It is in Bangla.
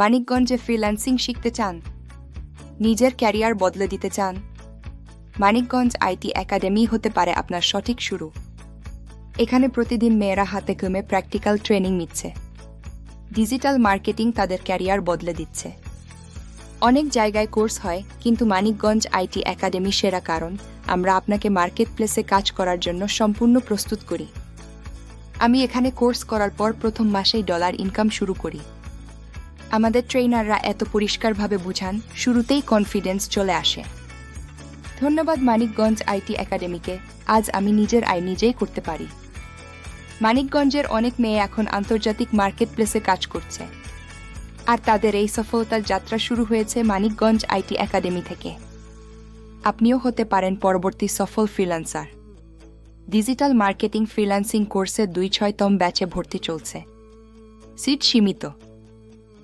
মানিকগঞ্জে ফ্রিল্যান্সিং শিখতে চান? নিজের ক্যারিয়ার বদলে দিতে চান? মানিকগঞ্জ আইটি একাডেমি হতে পারে আপনার সঠিক শুরু। এখানে প্রতিদিন মেয়েরা হাতে কমে প্র্যাকটিক্যাল ট্রেনিং নিচ্ছে। ডিজিটাল মার্কেটিং তাদের ক্যারিয়ার বদলে দিচ্ছে। অনেক জায়গায় কোর্স হয়, কিন্তু মানিকগঞ্জ আইটি একাডেমি সেরা কারণ, আমরা আপনাকে মার্কেট প্লেসে কাজ করার জন্য সম্পূর্ণ প্রস্তুত করি। আমি এখানে কোর্স করার পর প্রথম মাসেই ডলার ইনকাম শুরু করি। আমাদের ট্রেনাররা এত পরিষ্কারভাবে বুঝান, শুরুতেই কনফিডেন্স চলে আসে। ধন্যবাদ মানিকগঞ্জ আইটি একাডেমিকে, আজ আমি নিজের আয় নিজেই করতে পারি। মানিকগঞ্জের অনেক মেয়ে এখন আন্তর্জাতিক মার্কেট প্লেসে কাজ করছে। আর তাদের এই সফলতার যাত্রা শুরু হয়েছে মানিকগঞ্জ আইটি একাডেমি থেকে। আপনিও হতে পারেন পরবর্তী সফল ফ্রিল্যান্সার ডিজিটাল মার্কেটিং ফ্রিল্যান্সিং কোর্সে দুই ছয়তম ব্যাচে ভর্তি চলছে। সিট সীমিত।